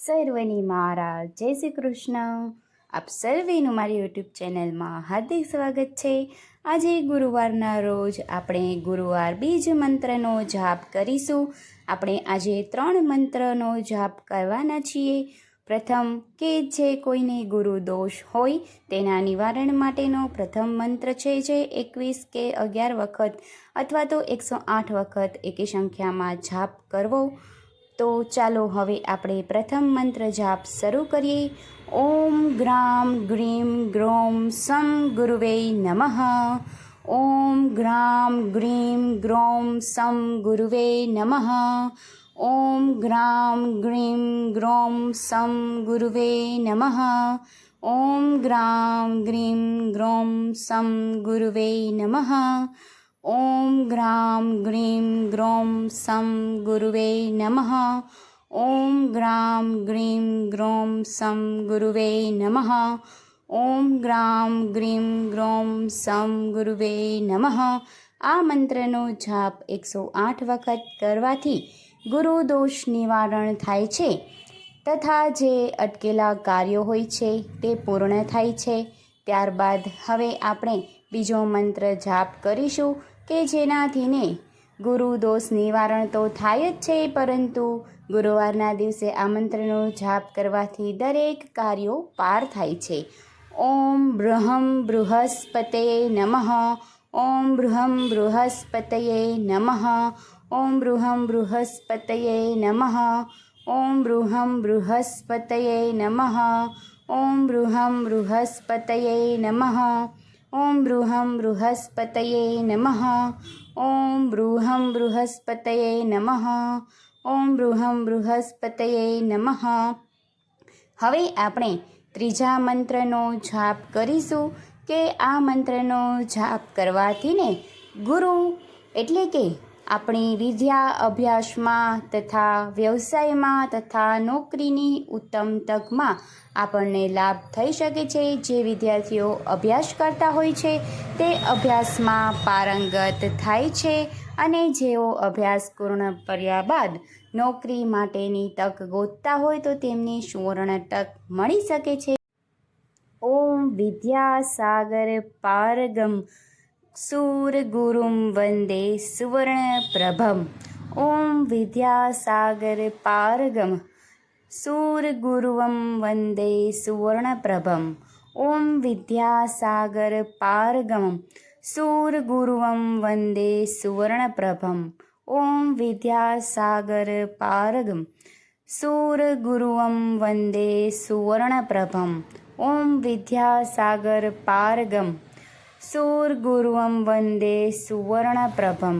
સર્વની મારા જય શ્રી કૃષ્ણ. આપ સર્વેનું મારી યુટ્યુબ ચેનલમાં હાર્દિક સ્વાગત છે. આજે ગુરુવારના રોજ આપણે ગુરુવાર બીજ મંત્રનો જાપ કરીશું. આપણે આજે ત્રણ મંત્રનો જાપ કરવાના છીએ. પ્રથમ, કે જે કોઈને ગુરુ દોષ હોય તેના નિવારણ માટેનો પ્રથમ મંત્ર છે જે એકવીસ કે અગિયાર વખત અથવા તો એકસો આઠ વખત એકી સંખ્યામાં જાપ કરવો. તો ચાલો હવે આપણે પ્રથમ મંત્ર જાપ શરૂ કરીએ. ઓમ ગ્રામ ગ્રીમ ગ્રોમ સમ ગુરુવે નમઃ. ઓમ ગ્રામ ગ્રીમ ગ્રોમ સમ ગુરુવે નમઃ. ઓમ ગ્રામ ગ્રીમ ગ્રોમ સમ ગુરુવે નમઃ. ઓમ ગ્રામ ગ્રીમ ગ્રોમ સમ ગુરુવે નમઃ. ઓમ ગ્રામ ગ્રીમ ગ્રોમ સમ ગુરુવે નમઃ ઓમ ગ્રામ ગ્રીમ ગ્રોમ સમ ગુરુવે નમઃ ઓમ ગ્રામ ગ્રીમ ગ્રોમ સમ ગુરુવે નમઃ આ મંત્રનો જાપ એકસો આઠ વખત કરવાથી ગુરુ દોષ નિવારણ થાય છે તથા જે અટકેલા કાર્યો હોય છે તે પૂર્ણ થાય છે. ત્યારબાદ હવે આપણે બીજો મંત્ર જાપ કરીશું કે જેનાથીને ગુરુ દોષ નિવારણ તો થાય જ છે, પરંતુ ગુરુવારના દિવસે આ મંત્રનો જાપ કરવાથી દરેક કાર્યો પાર થાય છે. ઓમ બૃહમ બૃહસ્પતે નમઃ, ઓમ બૃહમ બૃહસ્પતયે નમઃ, ઓમ બૃહમ બૃહસ્પતયે નમઃ, ઓમ બૃહમ બૃહસ્પતયે નમઃ, ઓમ બૃહમ બૃહસ્પતયે નમઃ ઓમ બૃહમ બૃહસ્પતયે નમઃ ઓમ બૃહમ બૃહસ્પતયે નમઃ ઓમ બૃહમ બૃહસ્પતયે નમઃ હવે આપણે ત્રીજા મંત્રનો જાપ કરીશું કે આ મંત્રનો જાપ કરવાથી ને ગુરુ એટલે કે આપણી વિદ્યા અભ્યાસમાં તથા વ્યવસાયમાં તથા નોકરીની ઉત્તમ તકમાં આપણને લાભ થઈ શકે છે. જે વિદ્યાર્થીઓ અભ્યાસ કરતા હોય છે, તે અભ્યાસમાં પારંગત થાય છે અને જેઓ અભ્યાસ પૂર્ણ કર્યા બાદ નોકરી માટેની તક ગોતતા હોય તો તેમને સુવર્ણ તક મળી શકે છે. ઓમ વિદ્યાસાગર પારગમ સૂરગુરુમ વંદે સુવર્ણપ્રભમ ઓમ વિદ્યાસાગર પારગમ સૂરગુરુવમ વંદે સુવર્ણપ્રભમ ઓમ વિદ્યાસાગર પારગમ સૂરગુરુવમ વંદે સુવર્ણપ્રભમ ઓમ વિદ્યાસાગર પારગમ સૂરગુરુવમ વંદે સુવર્ણપ્રભમ ઓમ વિદ્યાસાગર પારગમ સૂરગુરુવમ વંદે સુવર્ણપ્રભમ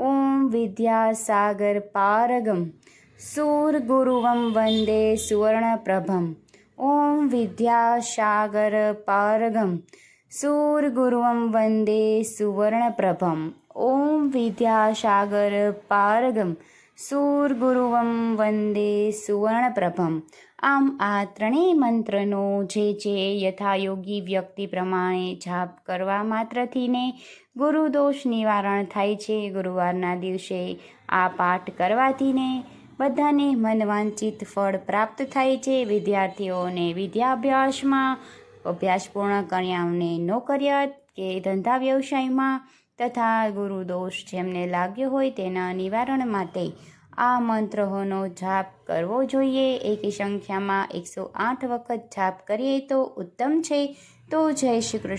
ઓમ વિદ્યાસાગર પારગમ સૂરગુરુવમ વંદે સુવર્ણપ્રભમ ઓમ વિદ્યાસાગર પારગમ સૂરગુરુવમ વંદે સુવર્ણપ્રભમ ઓમ વિદ્યાસાગર પારગમ સૂરગુરુવમ વંદે સુવર્ણપ્રભમ. આમ આ ત્રણેય મંત્રનો જે જે યથાયોગી વ્યક્તિ પ્રમાણે જાપ કરવા માત્રથીને ગુરુદોષ નિવારણ થાય છે, ગુરુવારના દિવસે આ પાઠ કરવાથીને બધાને મનવાંચિત ફળ પ્રાપ્ત થાય છે. વિદ્યાર્થીઓને વિદ્યાભ્યાસમાં અભ્યાસ પૂર્ણ કર્યાઓને નોકરિયાત કે ધંધા વ્યવસાયમાં તથા ગુરુદોષ જેમને લાગ્યો હોય તેના નિવારણ માટે આ મંત્રોનો જાપ કરવો જોઈએ. એકી સંખ્યામાં એકસો આઠ વખત જાપ કરીએ તો ઉત્તમ છે. તો જય શ્રી કૃષ્ણ.